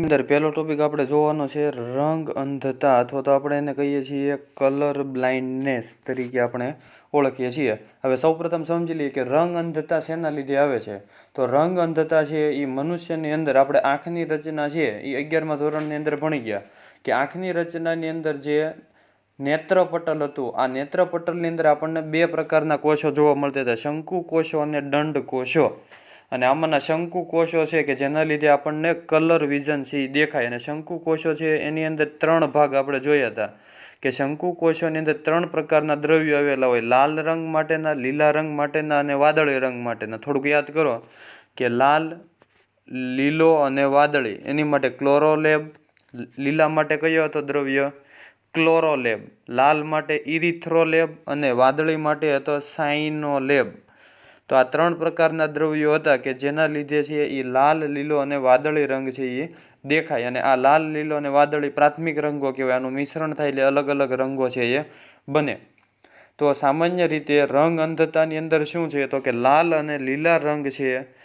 અંદર પહેલો ટોપિક આપણે જોવાનો છે રંગ અંધતા, અથવા તો આપણે એને કહીએ છીએ કલર બ્લાઇન્ડનેસ તરીકે આપણે ઓળખીએ છીએ. હવે સૌપ્રથમ સમજી લઈએ કે રંગ અંધતા શેના લીધે આવે છે? તો રંગ અંધતા છે એ મનુષ્યની અંદર, આપણે આંખની રચના છે એ અગિયારમા ધોરણની અંદર ભણી ગયા. કે આંખની રચનાની અંદર જે નેત્રપટલ હતું, આ નેત્રપટલની અંદર આપણને બે પ્રકારના કોષો જોવા મળતા હતા શંકુ કોષો અને દંડ કોષો અને આમાંના શંકુ કોષો છે કે જેના લીધે આપણને કલર વિઝન છે એ દેખાય. અને શંકુ કોષો છે એની અંદર ત્રણ ભાગ આપણે જોયા હતા કે શંકુ કોષોની અંદર ત્રણ પ્રકારના દ્રવ્યો આવેલા હોય. લાલ રંગ માટેના, લીલા રંગ માટેના અને વાદળી રંગ માટેના. થોડુંક યાદ કરો કે લાલ, લીલો અને વાદળી એની માટે ક્લોરોલેબ, લીલા માટે કયો હતો દ્રવ્ય? ક્લોરોલેબ. લાલ માટે ઇરિથ્રોલેબ અને વાદળી માટે હતો સાઇનોલેબ. તો આ ત્રણ પ્રકારના દ્રવ્યો હતા કે જેના લીધે છે એ લાલ, લીલો અને વાદળી રંગ છે એ દેખાય. અને આ લાલ, લીલો અને વાદળી પ્રાથમિક રંગો કહેવાય. આનું મિશ્રણ થાય એટલે અલગ અલગ રંગો છે એ બને. તો સામાન્ય રીતે રંગ અંધતાની અંદર શું છે? તો કે લાલ અને લીલા રંગ છે.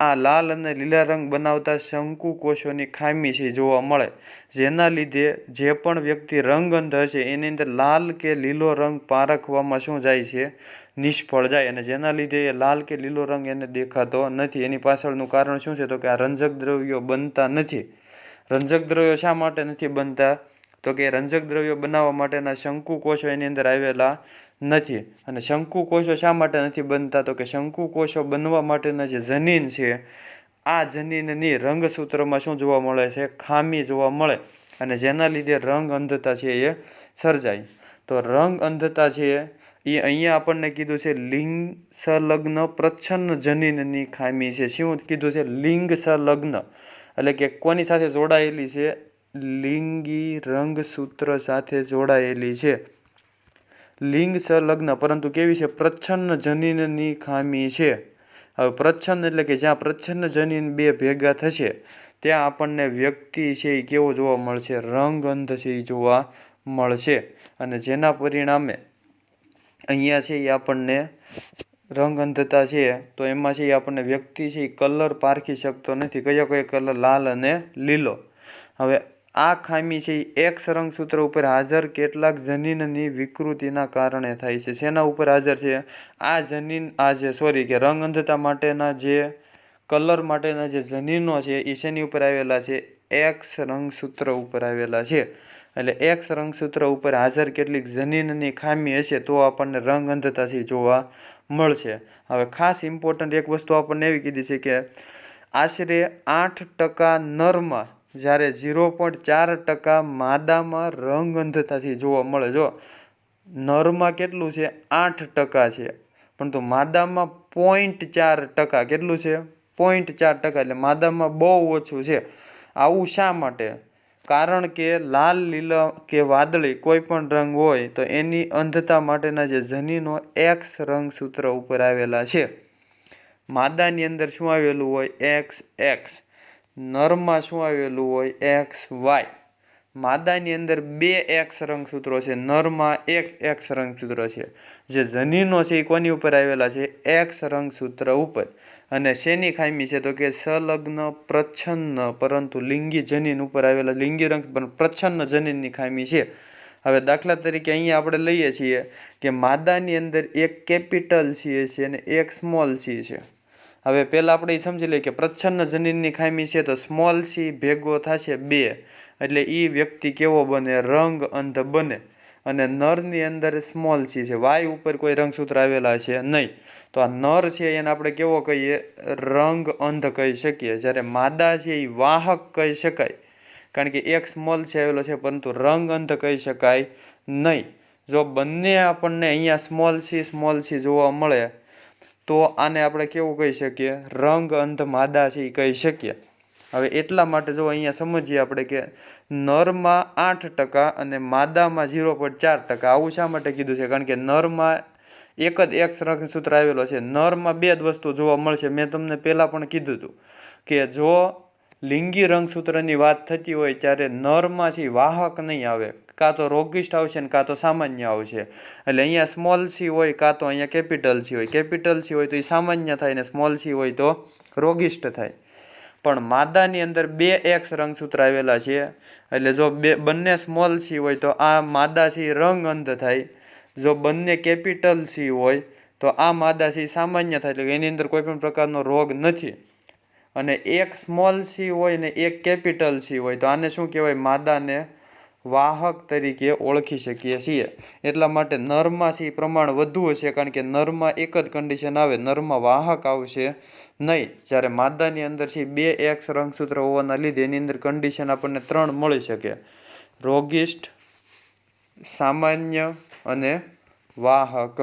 આ લાલ અને લીલા રંગ બનાવતા શંકુ કોષોની ખામી છે જોવા મળે. જેના લીધે જે પણ વ્યક્તિ રંગ અંધ હશે, એની અંદર લાલ કે લીલો રંગ પારખવામાં શું જાય છે? નિષ્ફળ જાય અને જેના લીધે એ લાલ કે લીલો રંગ એને દેખાતો નથી. એની પાછળનું કારણ શું છે? તો કે આ રંજક દ્રવ્યો બનતા નથી. રંજક દ્રવ્યો શા માટે નથી બનતા? તો કે રંજક દ્રવ્યો બનાવવા માટેના શંકુ કોષો એની અંદર આવેલા નથી. અને શંકુ કોષો શા માટે નથી બનતા? તો કે શંકુ કોષો બનવા માટેના જે જનીન છે, આ જનીનની રંગસૂત્રમાં શું જોવા મળે છે? ખામી જોવા મળે. અને જેના લીધે રંગ અંધતા છે એ સર્જાય. તો રંગ અંધતા છે એ અહીંયા આપણને કીધું છે લિંગ સંલગ્ન પ્રચ્છન્ન જનીનની ખામી છે. શું કીધું છે? લિંગ સંલગ્ન. એટલે કે કોની સાથે જોડાયેલી છે? લિંગી રંગસૂત્ર સાથે જોડાયેલી છે. લિંગ સંલગ્ન, પરંતુ કેવી છે? પ્રચ્છન્ન જનીનની ખામી છે. હવે પ્રચ્છન્ન એટલે કે જ્યાં પ્રચ્છન્ન જનીન બે ભેગા થશે, ત્યાં આપણને વ્યક્તિ છે એ કેવો જોવા મળશે? રંગ અંધ છે એ જોવા મળશે. અને જેના પરિણામે અહીંયા છે એ આપણને રંગ અંધતા છે, તો એમાં છે એ આપણને વ્યક્તિ છે એ કલર પારખી શકતો નથી. કયો કયો કલર? લાલ અને લીલો. હવે આ ખામી છે એ એક રંગસૂત્ર ઉપર હાજર કેટલાક જનીનની વિકૃતિના કારણે થાય છે. શેના ઉપર હાજર છે? આ જનીન, આ જે સોરી કે રંગ અંધતા માટેના જે, કલર માટેના જે જનીનો છે એ શેની ઉપર આવેલા છે? એક્સ રંગસૂત્ર ઉપર આવેલા છે. એટલે એક્સ રંગસૂત્ર ઉપર હાજર કેટલીક જનીનની ખામી હશે તો આપણને રંગ અંધતાથી જોવા મળશે. હવે ખાસ ઇમ્પોર્ટન્ટ એક વસ્તુ આપણને એવી કીધી છે કે આશરે આઠ ટકા નરમાં જ્યારે ઝીરો પોઈન્ટ ચાર ટકા માદામાં રંગ અંધતાથી જોવા મળે. જો નરમાં કેટલું છે? આઠ ટકા છે. પરંતુ માદામાં પોઈન્ટ ચાર ટકા કેટલું છે? પોઈન્ટ ચાર ટકા. એટલે માદામાં બહુ ઓછું છે. આવું શા માટે? કારણ કે લાલ, લીલા કે વાદળી કોઈ પણ રંગ હોય તો એની અંધતા માટેના જે જનીનો એક્સ રંગસૂત્ર ઉપર આવેલા છે. માદાની અંદર શું આવેલું હોય? એક્સ એક્સ નરમાં શું આવેલું હોય? એક્સ વાય માદાની અંદર બે એક્સ રંગસૂત્રો છે. નરમાં એક એક્સ રંગસૂત્ર છે. જે જનીનો છે એ કોની ઉપર આવેલા છે? એક્સ રંગસૂત્ર ઉપર. અને શેની ખામી છે તો કે સંલગ્ન પ્રચ્છન્ન, પરંતુ લિંગી જનીન ઉપર આવેલા લિંગી રંગ પ્રચ્છન્ન જનીનની ખામી છે. હવે દાખલા તરીકે અહીંયા આપણે લઈએ છીએ કે માદાની અંદર એક કેપિટલ સી છે અને એક સ્મોલ સી છે. હવે પહેલાં આપણે એ સમજી લઈએ કે પ્રચ્છન્ન જનીનની ખામી છે તો સ્મોલ સી ભેગો થશે બે. એટલે એ વ્યક્તિ કેવો બને? રંગ અંધ બને. અને નરની અંદર સ્મોલ સી છે. વાય ઉપર કોઈ રંગસૂત્ર આવેલા છે નહીં. તો આ નર છે એને આપણે કેવો કહીએ? રંગ અંધ કહી શકીએ. જ્યારે માદા છે એ વાહક કહી શકાય. કારણ કે એક સ્મોલ છે આવેલો છે, પરંતુ રંગ અંધ કહી શકાય નહીં. જો બંને આપણને અહીંયા સ્મોલ સી સ્મોલ સી જોવા મળે, તો આને આપણે કેવું કહી શકીએ? રંગ અંધ માદા છે એ કહી શકીએ. હવે એટલા માટે જો અહીંયા સમજીએ આપણે કે નરમાં આઠ ટકા અને માદામાં ઝીરો પોઈન્ટ ચાર ટકા. આવું શા માટે કીધું છે? કારણ કે નરમાં એક જ એક રંગસૂત્ર આવેલો છે. નરમાં બે જ વસ્તુ જોવા મળશે. મેં તમને પહેલાં પણ કીધું હતું કે જો લિંગી રંગસૂત્રની વાત થતી હોય ત્યારે નરમાંથી વાહક નહીં આવે. કાં તો રોગિષ્ટ આવશે ને કાં તો સામાન્ય આવશે. એટલે અહીંયા સ્મોલ સી હોય કાં તો અહીંયા કેપિટલ સી હોય. કેપિટલ સી હોય તો એ સામાન્ય થાય ને સ્મોલ સી હોય તો રોગિષ્ટ થાય. પણ માદાની અંદર બે એક્સ રંગસૂત્ર આવેલા છે. એટલે જો બે, બંને સ્મોલ સી હોય તો આ માદા સી રંગ અંધ થાય. જો બંને કેપિટલ સી હોય તો આ માદા સી સામાન્ય થાય. એટલે એની અંદર કોઈ પણ પ્રકારનો રોગ નથી. અને એક સ્મોલ સી હોય ને એક કેપિટલ સી હોય તો આને શું કહેવાય? માદાને વાહક તરીકે ઓળખી શકીએ છીએ. એટલા માટે નરમાં સી પ્રમાણ વધુ હશે કારણ કે નરમાં એક જ કન્ડિશન આવે નરમાં વાહક આવશે નહીં. જ્યારે માદાની અંદર છે બે એક્સ રંગસૂત્ર હોવાના લીધે એની અંદર કન્ડિશન આપણને ત્રણ મળી શકે. રોગિષ્ટ, સામાન્ય અને વાહક.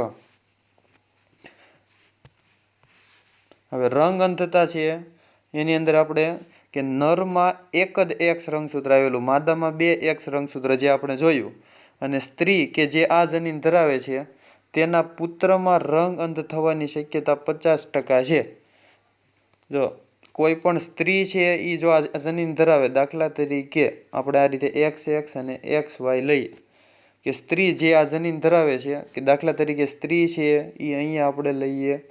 હવે રંગ અંધતા છે. એની અંદર આપણે કે નરમાં એક જ એક્સ રંગસૂત્ર આવેલું માદામાં બે એક્સ રંગસૂત્ર જે આપણે જોયું. અને સ્ત્રી કે જે આ જનીન ધરાવે છે, તેના પુત્રમાં રંગ અંધ થવાની શક્યતા પચાસ ટકા છે. જો, કોઈ પણ સ્ત્રી છે એ જો આ જનીન ધરાવે, દાખલા તરીકે આપણે આ રીતે એક્સ એક્સ અને એક્સ વાય લઈએ. કે સ્ત્રી જે આ જનીન ધરાવે છે, કે દાખલા તરીકે સ્ત્રી છે એ અહીંયા આપણે લઈએ,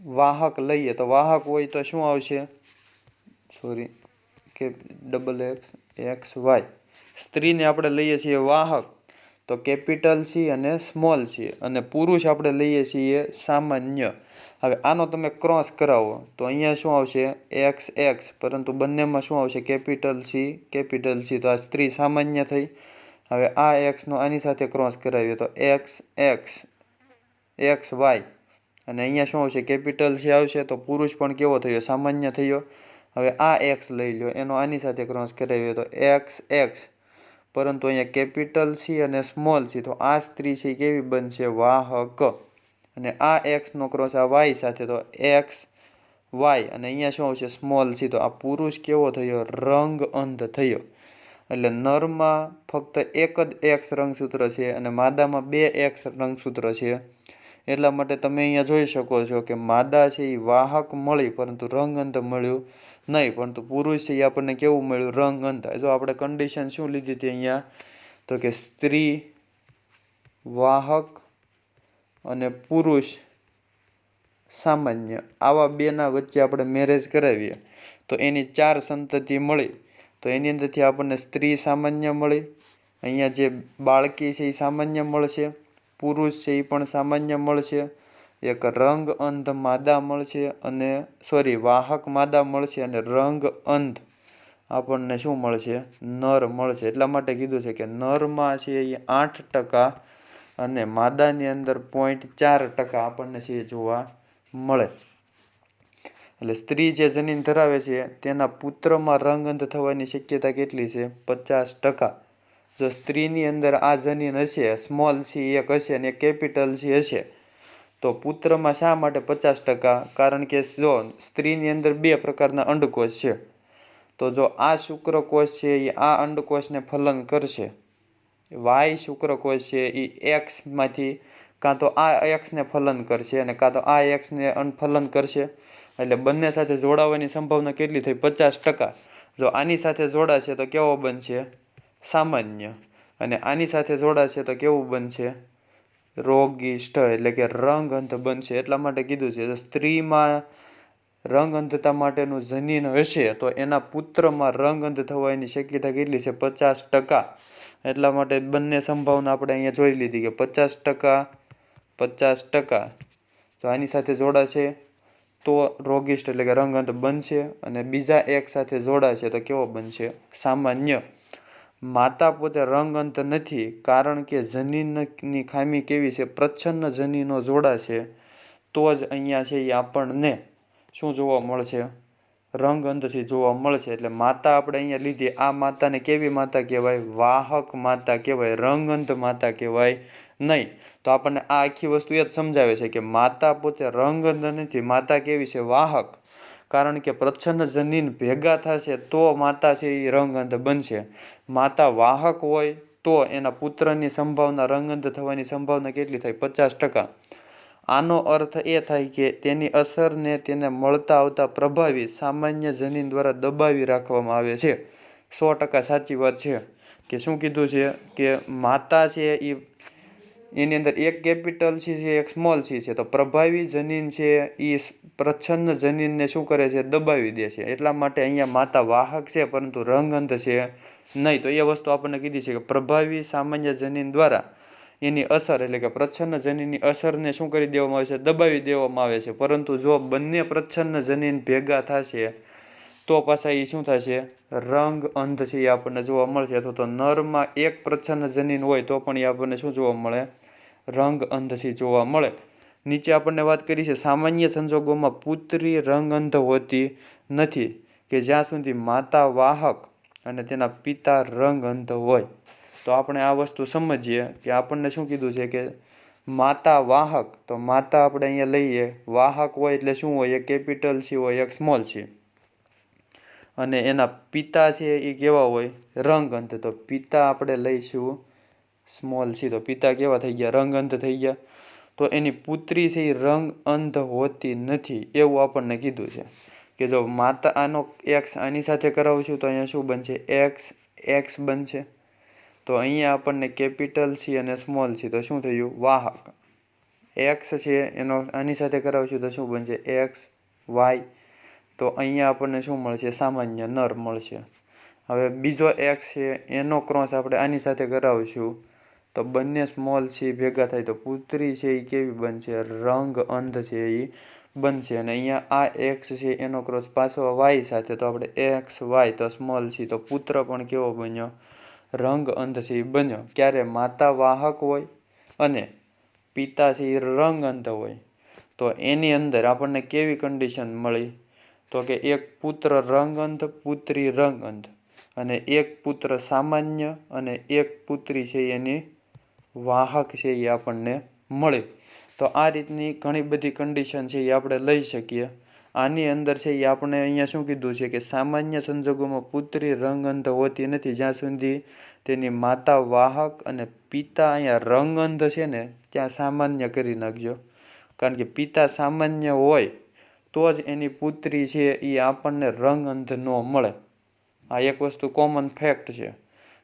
વાહક લઈએ. તો વાહક હોય તો શું આવશે? સોરી, કે ડબલ એક્સ એક્સ વાય સ્ત્રીને આપણે લઈએ છીએ વાહક, તો કેપિટલ સી અને સ્મોલ સી અને પુરુષ આપણે લઈએ છીએ સામાન્ય. હવે આનો તમે ક્રોસ કરાવો, તો અહીંયા શું આવશે? એક્સ એક્સ પરંતુ બંનેમાં શું આવશે? કેપિટલ સી કેપિટલ સી તો આ સ્ત્રી સામાન્ય થઈ. હવે આ એક્સનો આની સાથે ક્રોસ કરાવીએ, તો એક્સ એક્સ એક્સ વાય અને અહીંયા શું આવશે? કેપિટલ સી આવશે, તો પુરુષ પણ કેવો થયો? સામાન્ય થયો. હવે આ એક્સ લઈ લો એનો આની સાથે ક્રોસ કરાવીએ તો એક્સ એક્સ પરંતુ અહીંયા કેપિટલ સી અને સ્મોલ સી તો આ સ્ત્રી છે કેવી બનશે? વાહક. અને આ એક્સનો ક્રોસ આ વાય સાથે તો એક્સ વાય અને અહીંયા શું આવશે? સ્મોલ સી તો આ પુરુષ કેવો થયો? રંગ અંધ થયો. એટલે નરમાં ફક્ત એક જ એક્સ રંગસૂત્ર છે અને માદામાં બે એક્સ રંગસૂત્ર છે. એટલા માટે તમે અહીંયા જોઈ શકો છો કે માદા છે એ વાહક મળી, પરંતુ રંગ અંત મળ્યું નહીં. પરંતુ પુરુષ છે એ આપણને કેવું મળ્યું? રંગ અંત. જો આપણે કન્ડિશન શું લીધી હતી અહીંયા? તો કે સ્ત્રી, વાહક અને પુરુષ સામાન્ય. આવા બેના વચ્ચે આપણે મેરેજ કરાવીએ. તો એની ચાર સંતતિ મળી. તો એની અંદરથી આપણને સ્ત્રી સામાન્ય મળી. અહીંયા જે બાળકી છે એ સામાન્ય મળશે. પુરુષ છે એ પણ સામાન્ય મળશે. એક રંગ અંધ માદા મળશે અને સોરી વાહક માદા મળશે અને રંગ અંધ આપણને શું મળશે? નર મળશે. એટલા માટે કીધું છે કે નરમાં છે એ આઠ ટકા અને માદાની અંદર પોઈન્ટ ચાર ટકા આપણને છે જોવા મળે. એટલે સ્ત્રી જે જનીન ધરાવે છે, તેના પુત્રમાં રંગ અંધ થવાની શક્યતા કેટલી છે? પચાસ ટકા. જો સ્ત્રીની અંદર આ જનીન હશે, સ્મોલ સી એક હશે અને કેપિટલ સી હશે, તો પુત્રમાં શા માટે પચાસ ટકા? કારણ કે જો સ્ત્રીની અંદર બે પ્રકારના અંડકોષ છે. તો જો આ શુક્રકોષ છે, એ આ અંડકોષને ફલન કરશે. વાય શુક્રકોષ છે, એ એક્સમાંથી કાં તો આ એક્સને ફલન કરશે અને કાં તો આ એક્સને ફલન કરશે. એટલે બંને સાથે જોડાવાની સંભાવના કેટલી થઈ? પચાસ ટકા. જો આની સાથે જોડાશે તો કેવો બનશે? સામાન્ય. અને આની સાથે જોડાશે તો કેવું બનશે? રોગિષ્ઠ એટલે કે રંગ અંત બનશે એટલા માટે કીધું છે. સ્ત્રીમાં રંગ અંધતા માટેનું જનીન હશે તો એના પુત્રમાં રંગ અંધ થવાની શક્યતા કેટલી છે? પચાસ ટકા. એટલા માટે બંને સંભાવના આપણે અહીંયા જોઈ લીધી કે પચાસ ટકા પચાસ ટકા. તો આની સાથે જોડાશે તો રોગિષ્ઠ એટલે કે રંગઅંધ બનશે અને બીજા એક સાથે જોડાશે તો કેવો બનશે? સામાન્ય. માતા પોતે રંગઅંત નથી, કારણ કે જનીનની ખામી કેવી છે? પ્રચ્છન્ન જનીનો જોડાશે તો જ અહીંયા છે એ આપણને શું જોવા મળશે? રંગ અંતથી જોવા મળશે. એટલે માતા આપણે અહીંયા લીધી. આ માતાને કેવી માતા કહેવાય? વાહક માતા કહેવાય. રંગઅંધ માતા કહેવાય નહીં. તો આપણને આ આખી વસ્તુ એ જ સમજાવે છે કે માતા પોતે રંગઅંધ નથી. માતા કેવી છે? વાહક. કારણ કે પ્રચ્છન્ન જનીન ભેગા થશે તો માતા છે એ રંગઅંધ બનશે. માતા વાહક હોય તો એના પુત્રની સંભાવના રંગઅંધ થવાની સંભાવના કેટલી થાય? પચાસ ટકા. આનો અર્થ એ થાય કે તેની અસરને તેને મળતા આવતા પ્રભાવી સામાન્ય જનીન દ્વારા દબાવી રાખવામાં આવે છે. સો ટકા સાચી વાત છે કે શું કીધું છે કે માતા છે એ એની અંદર એક કેપિટલ સી છે એક સ્મોલ સી છે તો પ્રભાવી જનીન છે એ પ્રચ્છન્ન જનીનને શું કરે છે, દબાવી દે છે. એટલા માટે અહીંયા માતા વાહક છે, પરંતુ રંગઅંધ છે નહીં. તો એ વસ્તુ આપણને કીધી છે કે પ્રભાવી સામાન્ય જનીન દ્વારા એની અસર, એટલે કે પ્રચ્છન્ન જનીનની અસરને શું કરી દેવામાં આવે છે, દબાવી દેવામાં આવે છે. પરંતુ જો બંને પ્રચ્છન્ન જનીન ભેગા થશે તો પાછા એ શું થશે? રંગ અંધ છે એ આપણને જોવા મળશે. અથવા તો નરમાં એક પ્રચ્છન્ન જનીન હોય તો પણ એ આપણને શું જોવા મળે? રંગ અંધ છે જોવા મળે. નીચે આપણને વાત કરી છે, સામાન્ય સંજોગોમાં પુત્રી રંગ અંધ હોતી નથી, કે જ્યાં સુધી માતા વાહક અને તેના પિતા રંગ અંધ હોય. તો આપણે આ વસ્તુ સમજીએ કે આપણને શું કીધું છે કે માતા વાહક, તો માતા આપણે અહીંયા લઈએ. વાહક હોય એટલે શું હોય? એક કેપિટલ સી હોય, એક સ્મોલ સી. અને એના પિતા છે એ કેવા હોય? રંગઅંધ તો પિતા આપણે લઈશું. સ્મોલ સી તો પિતા કેવા થઈ ગયા? રંગઅંધ થઈ ગયા. તો એની પુત્રી છે એ રંગ અંધ હોતી નથી એવું આપણને કીધું છે. કે જો માતા આનો એક્સ આની સાથે કરાવશું તો અહીંયા શું બનશે? એક્સ એક્સ બનશે. તો અહીંયા આપણને કેપિટલ સી અને સ્મોલ સી તો શું થયું? વાહક. એક્સ છે એનો આની સાથે કરાવશું તો શું બનશે? એક્સ વાય તો અહીંયા આપણને શું મળશે? સામાન્ય નર મળશે. હવે બીજો એક્સ છે, એનો ક્રોસ આપણે આની સાથે કરાવશું. તો બંને સ્મોલ છે ભેગા થાય તો પુત્રી છે, એ કેવી બનશે? રંગ અંધ છે, એ બનશે. અને અહીંયા આ એક્સ છે, એનો ક્રોસ પાછો વાય સાથે. તો આપણે એક્સ વાય તો સ્મોલ છે, તો પુત્ર પણ કેવો બન્યો? રંગ અંધ છે, એ બન્યો. ક્યારે? માતા વાહક હોય અને પિતા છે, એ રંગ અંધ હોય. તો એની અંદર આપણને કેવી કન્ડિશન મળી? તો કે એક પુત્ર રંગઅંધ પુત્રી રંગઅંધ અને એક પુત્ર સામાન્ય અને એક પુત્રી છે એની વાહક છે એ આપણને મળે. તો આ રીતની ઘણી બધી કન્ડિશન છે એ આપણે લઈ શકીએ. આની અંદર છે એ આપણે અહીંયા શું કીધું છે કે સામાન્ય સંજોગોમાં પુત્રી રંગઅંધ હોતી નથી. જ્યાં સુધી તેની માતા વાહક અને પિતા અહીંયા રંગઅંધ છે ને, ત્યાં સામાન્ય કરી નાખજો. કારણ કે પિતા સામાન્ય હોય તો જ એની પુત્રી છે એ આપણને રંગ અંધ ન મળે. આ એક વસ્તુ કોમન ફેક્ટ છે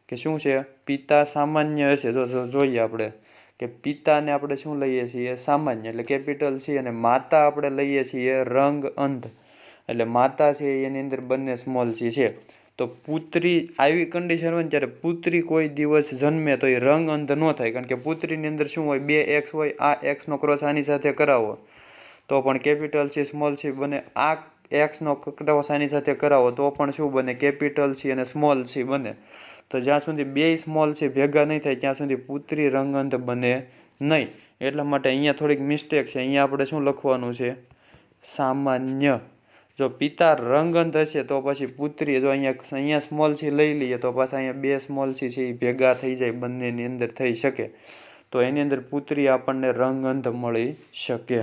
કે શું છે? પિતા સામાન્ય છે જો જોઈએ આપણે કે પિતાને આપણે શું લઈએ છીએ? સામાન્ય એટલે કેપિટલ સી અને માતા આપણે લઈએ છીએ રંગ અંધ. એટલે માતા છે એની અંદર બંને સ્મોલ સી છે. તો પુત્રી આવી કન્ડિશન હોય ને ત્યારે પુત્રી કોઈ દિવસ જન્મે તો એ રંગ અંધ ન થાય. કારણ કે પુત્રીની અંદર શું હોય? બે એક્સ હોય, આ એક્સનો ક્રોસ આની સાથે કરાવો. તો પણ કેપિટલ સી સ્મોલ સી બને. આ એક્સનો ક્રોસ આની સાથે કરાવો તો પણ શું બને? કેપિટલ સી અને સ્મોલ સી બને. તો જ્યાં સુધી બે સ્મોલ સી ભેગા નહીં થાય ત્યાં સુધી પુત્રી રંગઅંધ બને નહીં. એટલા માટે અહીંયા થોડીક મિસ્ટેક છે. અહીંયા આપણે શું લખવાનું છે? સામાન્ય. જો પિતા રંગઅંધ હશે તો પછી પુત્રી જો અહીંયા અહીંયા સ્મોલ સી લઈ લઈએ તો પાછા અહીંયા બે સ્મોલ સી છે એ ભેગા થઈ જાય, બંનેની અંદર થઈ શકે. તો એની અંદર પુત્રી આપણને રંગઅંધ મળી શકે.